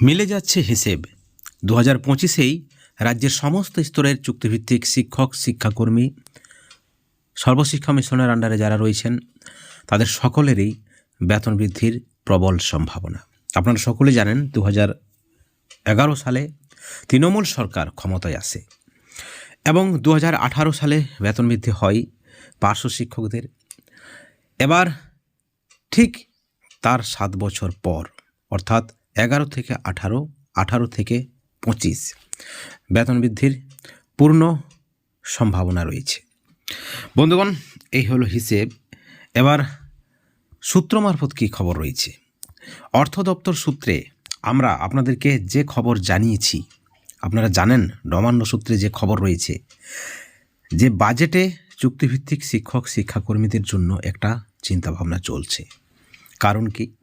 মিলে যাচ্ছে হিসেব। দু হাজার পঁচিশেই রাজ্যের সমস্ত স্তরের চুক্তিভিত্তিক শিক্ষক, শিক্ষাকর্মী, সর্বশিক্ষা মিশনের আন্ডারে যারা রয়েছেন, তাদের সকলেরই বেতন বৃদ্ধির প্রবল সম্ভাবনা। আপনারা সকলে জানেন দু হাজার এগারো সালে তৃণমূল সরকার ক্ষমতায় আসে এবং দু হাজার আঠারো সালে বেতন বৃদ্ধি হয় পার্শ্ব শিক্ষকদের। এবার ঠিক তার সাত বছর পর, অর্থাৎ এগারো থেকে আঠারো আঠারো থেকে পঁচিশ। বেতন বৃদ্ধির পূর্ণ সম্ভাবনা রয়েছে। বন্ধুগণ, এই হলো হিসেব। এবার সূত্র মারফত কী খবর রয়েছে? অর্থ দপ্তর সূত্রে আমরা আপনাদেরকে যে খবর জানিয়েছি, আপনারা জানেন নবান্ন সূত্রে যে খবর রয়েছে, যে বাজেটে চুক্তিভিত্তিক শিক্ষক, শিক্ষাকর্মীদের জন্য একটা চিন্তাভাবনা চলছে। কারণ কি?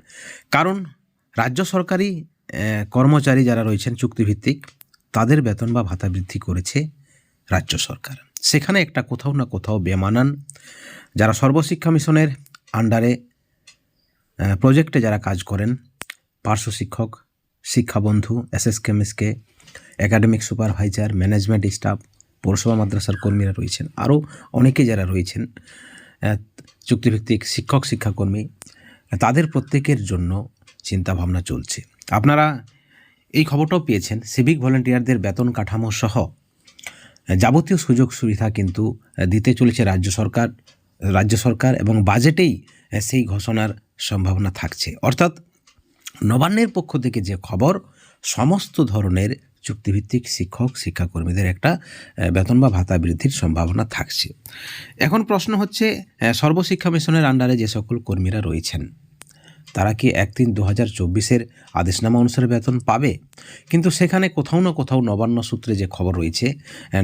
কারণ রাজ্য সরকারি কর্মচারী যারা রয়েছেন চুক্তিভিত্তিক, তাদের বেতন বা ভাতা বৃদ্ধি করেছে রাজ্য সরকার। সেখানে একটা কোথাও না কোথাও বেমানান। যারা সর্বশিক্ষা মিশনের আন্ডারে প্রজেক্টে যারা কাজ করেন, পার্শ্ব শিক্ষক, শিক্ষাবন্ধু S S KMSK academic supervisor management staff পৌরসভা মাদ্রাসার কর্মীরা রয়েছেন। আরও অনেকে যারা রয়েছেন চুক্তিভিত্তিক শিক্ষক, শিক্ষাকর্মী, তাদের প্রত্যেকের জন্য চিন্তাভাবনা চলছে। আপনারা এই খবরটাও পেয়েছেন সিভিক ভলেন্টিয়ারদের বেতন কাঠামো সহ যাবতীয় সুযোগ সুবিধা কিন্তু দিতে চলেছে রাজ্য সরকার রাজ্য সরকার এবং বাজেটেই সেই ঘোষণার সম্ভাবনা থাকছে। অর্থাৎ নবান্নের পক্ষ থেকে যে খবর, সমস্ত ধরনের চুক্তিভিত্তিক শিক্ষক, শিক্ষাকর্মীদের একটা বেতন বা ভাতা বৃদ্ধির সম্ভাবনা থাকছে। এখন প্রশ্ন হচ্ছে সর্বশিক্ষা মিশনের আন্ডারে যে সকল কর্মীরা রয়েছেন তারা কি এক তিন দু হাজার চব্বিশের আদেশনামা অনুসারে বেতন পাবে? কিন্তু সেখানে কোথাও না কোথাও নবান্ন সূত্রে যে খবর রয়েছে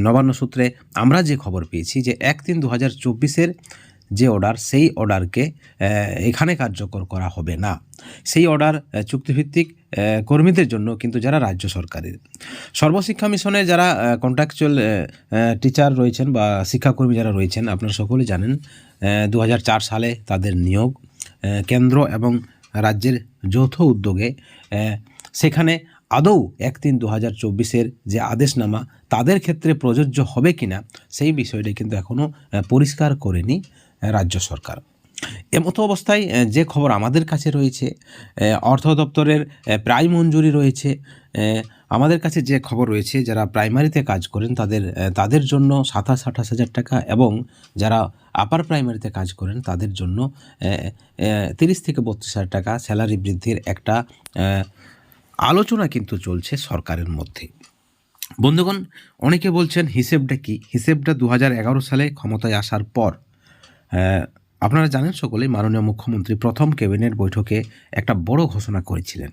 নবান্ন সূত্রে আমরা যে খবর পেয়েছি যে এক তিন দু হাজার চব্বিশের যে অর্ডার, সেই অর্ডারকে এখানে কার্যকর করা হবে না। সেই অর্ডার চুক্তিভিত্তিক কর্মীদের জন্য কিন্তু যারা রাজ্য সরকারের। সর্বশিক্ষা মিশনে যারা কন্ট্রাকচুয়াল টিচার রয়েছেন বা শিক্ষাকর্মী যারা রয়েছেন, আপনারা সকলে জানেন দু হাজার চার সালে তাদের নিয়োগ কেন্দ্র এবং রাজ্যের যৌথ উদ্যোগে সেখানে আদৌ এক তিন দু হাজার চব্বিশের যে আদেশনামা তাদের ক্ষেত্রে প্রযোজ্য হবে কিনা সেই বিষয়টি কিন্তু এখনও পরিষ্কার করেনি রাজ্য সরকার। এমতো অবস্থায় যে খবর আমাদের কাছে রয়েছে অর্থ দপ্তরের প্রায় মঞ্জুরি রয়েছে আমাদের কাছে যে খবর রয়েছে, যারা প্রাইমারিতে কাজ করেন তাদের তাদের জন্য সাতাশ, আঠাশ হাজার টাকা এবং যারা আপার প্রাইমারিতে কাজ করেন তাদের জন্য তিরিশ থেকে বত্রিশ হাজার টাকা স্যালারি বৃদ্ধির একটা আলোচনা কিন্তু চলছে সরকারের মধ্যে। বন্ধুগণ, অনেকে বলছেন হিসেবটা কি? হিসেবটা দু হাজার এগারো সালে ক্ষমতায় আসার পর আপনারা জানেন সকলেই মাননীয় মুখ্যমন্ত্রী প্রথম ক্যাবিনেট বৈঠকে একটা বড় ঘোষণা করেছিলেন।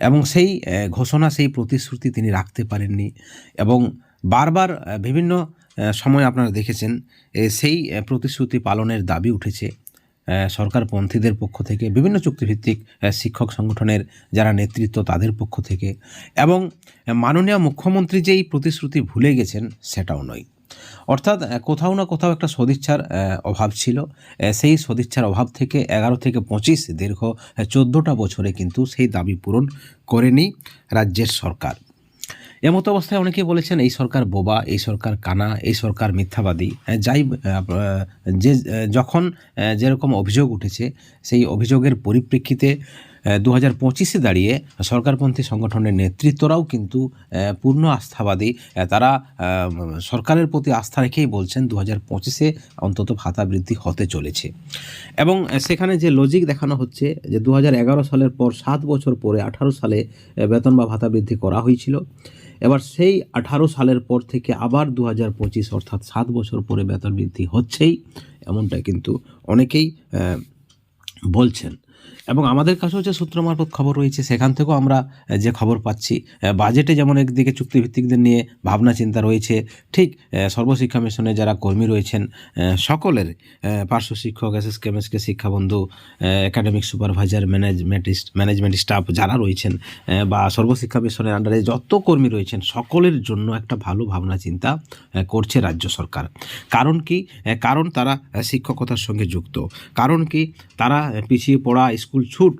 এবং সেই ঘোষণা, সেই প্রতিশ্রুতি তিনি রাখতে পারেননি। এবং বারবার বিভিন্ন সময় আপনারা দেখেছেন সেই প্রতিশ্রুতি পালনের দাবি উঠেছে সরকারপন্থীদের পক্ষ থেকে, বিভিন্ন চুক্তিভিত্তিক শিক্ষক সংগঠনের যারা নেতৃত্ব তাদের পক্ষ থেকে। এবং মাননীয় মুখ্যমন্ত্রী যে এই প্রতিশ্রুতি ভুলে গেছেন, সেটাও নয়। অর্থাৎ কোথাও না কোথাও একটা সদিচ্ছার অভাব ছিল। সেই সদিচ্ছার অভাব থেকে এগারো থেকে পঁচিশ, দীর্ঘ চোদ্দোটা বছরে কিন্তু সেই দাবি পূরণ করেনি রাজ্যের সরকার। এমতো অবস্থায় অনেকে বলেছেন, এই সরকার বোবা, এই সরকার কানা, এই সরকার মিথ্যাবাদী। যাই যে যখন যেরকম অভিযোগ উঠেছে, সেই অভিযোগের পরিপ্রেক্ষিতে দু হাজার পঁচিশে দাঁড়িয়ে সরকারপন্থী সংগঠনের নেতৃত্বরাও কিন্তু পূর্ণ আস্থাবাদী। তারা সরকারের প্রতি আস্থা রেখেই বলছেন দু হাজার পঁচিশে অন্তত ভাতা বৃদ্ধি হতে চলেছে। এবং সেখানে যে লজিক দেখানো হচ্ছে যে দু হাজার এগারো সালের পর সাত বছর পরে আঠারো সালে বেতন বা ভাতা বৃদ্ধি করা হয়েছিল। এবার সেই আঠারো সালের পর থেকে আবার দু হাজার পঁচিশ অর্থাৎ সাত বছর পরে বেতন বৃদ্ধি হচ্ছেই, এমনটা কিন্তু অনেকেই বলছেন। এবং আমাদের কাছেও যে সূত্র মারফত খবর রয়েছে, সেখান থেকেও আমরা যে খবর পাচ্ছি বাজেটে যেমন একদিকে চুক্তিভিত্তিকদের নিয়ে ভাবনা চিন্তা রয়েছে, ঠিক সর্বশিক্ষা মিশনে যারা কর্মী রয়েছেন সকলের পার্শ্ব শিক্ষক S S KMSK শিক্ষাবন্ধু academic supervisor management management staff যারা রয়েছেন বা সর্বশিক্ষা মিশনের আন্ডারে যত কর্মী রয়েছেন, সকলের জন্য একটা ভালো ভাবনা চিন্তা করছে রাজ্য সরকার। কারণ কি? কারণ তারা শিক্ষকতার সঙ্গে যুক্ত। কারণ কি? তারা পিছিয়ে পড়া স্কুল ছুট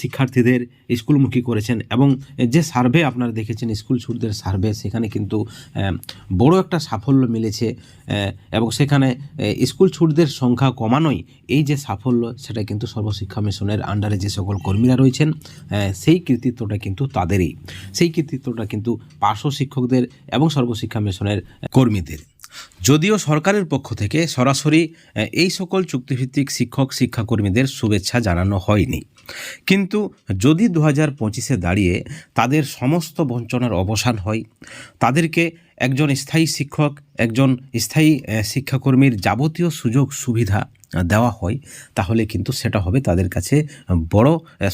শিক্ষার্থীদের স্কুলমুখী করেছেন এবং যে সার্ভে আপনারা দেখেছেন, স্কুল ছুটদের সার্ভে, সেখানে কিন্তু বড় একটা সাফল্য মিলেছে এবং সেখানে স্কুল ছুটদের সংখ্যা কমানোই এই যে সাফল্য, সেটা কিন্তু সর্বশিক্ষা মিশনের আন্ডারে যে সকল কর্মীরা রয়েছেন সেই কৃতিত্বটা কিন্তু তাদেরই। সেই কৃতিত্বটা কিন্তু পার্শ্ব শিক্ষকদের এবং সর্বশিক্ষা মিশনের কর্মীদের। যদিও সরকারের পক্ষ থেকে সরাসরি এই সকল চুক্তিভিত্তিক শিক্ষক, শিক্ষাকর্মীদের শুভেচ্ছা জানানো হয়নি। কিন্তু যদি দু হাজার পঁচিশে দাঁড়িয়ে তাদের সমস্ত বঞ্চনার অবসান হয়, তাদেরকে একজন স্থায়ী শিক্ষক, একজন স্থায়ী শিক্ষাকর্মীর যাবতীয় সুযোগ, সুবিধা দেওয়া হয়, তাহলে কিন্তু সেটা হবে তাদের কাছে বড়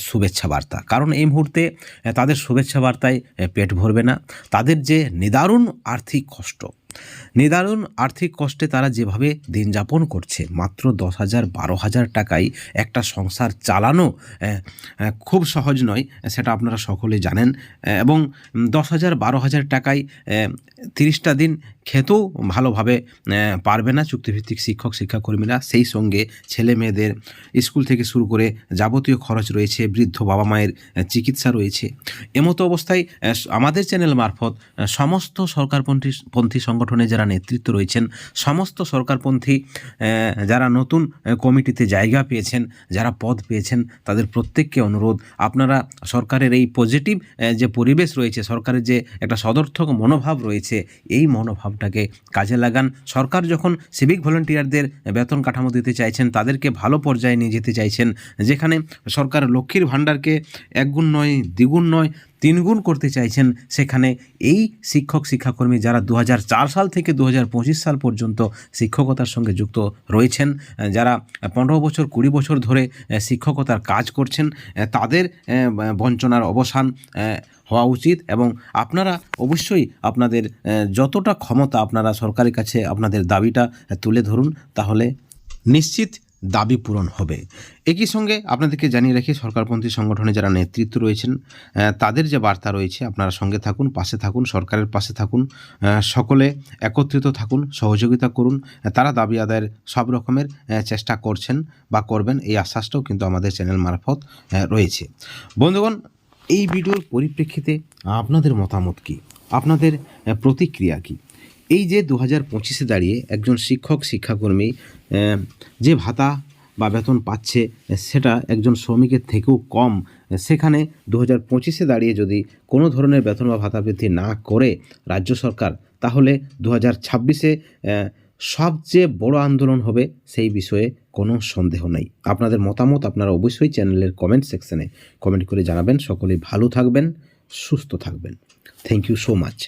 শুভেচ্ছা বার্তা। কারণ এই মুহূর্তে তাদের শুভেচ্ছা বার্তায় পেট ভরবে না। তাদের যে নিদারুণ আর্থিক কষ্ট নিদারুণ আর্থিক কষ্টে তারা যেভাবে দিন যাপন করছে, মাত্র দশ হাজার, বারো হাজার টাকায় একটা সংসার চালানো খুব সহজ নয়, সেটা আপনারা সকলে জানেন। এবং দশ হাজার, বারো হাজার টাকায় তিরিশটা দিন খেতেও ভালোভাবে পারবে না চুক্তিভিত্তিক শিক্ষক, শিক্ষাকর্মীরা। সেই সঙ্গে ছেলে মেয়েদের স্কুল থেকে শুরু করে যাবতীয় খরচ রয়েছে, বৃদ্ধ বাবা মায়ের চিকিৎসা রয়েছে। এমতো অবস্থায় আমাদের চ্যানেল মারফত সমস্ত সরকারপন্থী, পন্থী সংগঠনে যারা নেতৃত্ব রয়েছেন, সমস্ত সরকারপন্থী যারা নতুন কমিটিতে জায়গা পেয়েছেন, যারা পদ পেয়েছেন, তাদের প্রত্যেককে অনুরোধ। আপনারা সরকারের এই পজিটিভ যে পরিবেশ রয়েছে, সরকারের যে একটা সদর্থক মনোভাব রয়েছে, এই মনোভাবটাকে কাজে লাগান। সরকার যখন সিভিক ভলেন্টিয়ারদের বেতন কাঠামো দিতে চাইছেন, তাদেরকে ভালো পর্যায়ে নিয়ে যেতে চাইছেন, যেখানে সরকার লক্ষ্মীর ভাণ্ডারকে একগুণ নয়, দ্বিগুণ নয় তিনগুণ করতে চাইছেন সেখানে এই শিক্ষক শিক্ষাকর্মী যারা দু হাজার চার সাল থেকে দু হাজার পঁচিশ সাল পর্যন্ত শিক্ষকতার সঙ্গে যুক্ত রয়েছেন যারা পনেরো বছর কুড়ি বছর ধরে শিক্ষকতার কাজ করছেন তাদের বঞ্চনার অবসান হওয়া উচিত এবং আপনারা অবশ্যই আপনাদের যতটা ক্ষমতা আপনারা সরকারের কাছে আপনাদের দাবিটা তুলে ধরুন, তাহলে নিশ্চিত দাবি পূরণ হবে। একই সঙ্গে আপনাদেরকে জানিয়ে রাখি, সরকারপন্থী সংগঠনে যারা নেতৃত্ব রয়েছেন তাদের যে বার্তা রয়েছে, আপনারা সঙ্গে থাকুন, পাশে থাকুন, সরকারের পাশে থাকুন সকলে একত্রিত থাকুন, সহযোগিতা করুন, তারা দাবি আদায়ের সব রকমের চেষ্টা করছেন বা করবেন, এই আশ্বাসটাও কিন্তু আমাদের চ্যানেল মারফত রয়েছে। বন্ধুগণ, এই ভিডিওর পরিপ্রেক্ষিতে আপনাদের মতামত কী? আপনাদের প্রতিক্রিয়া কী? এই যে দু হাজার পঁচিশে দাঁড়িয়ে একজন শিক্ষক, শিক্ষাকর্মী যে ভাতা বা বেতন পাচ্ছে সেটা একজন শ্রমিকের থেকেও কম। সেখানে দু হাজার পঁচিশে দাঁড়িয়ে যদি কোনো ধরনের বেতন বা ভাতা বৃদ্ধি না করে রাজ্য সরকার, তাহলে দু হাজার ছাব্বিশে সবচেয়ে বড় আন্দোলন হবে সেই বিষয়ে কোনো সন্দেহ নেই। আপনাদের মতামত আপনারা অবশ্যই চ্যানেলের কমেন্ট সেকশনে কমেন্ট করে জানাবেন। সকলেই ভালো থাকবেন, সুস্থ থাকবেন। Thank you so much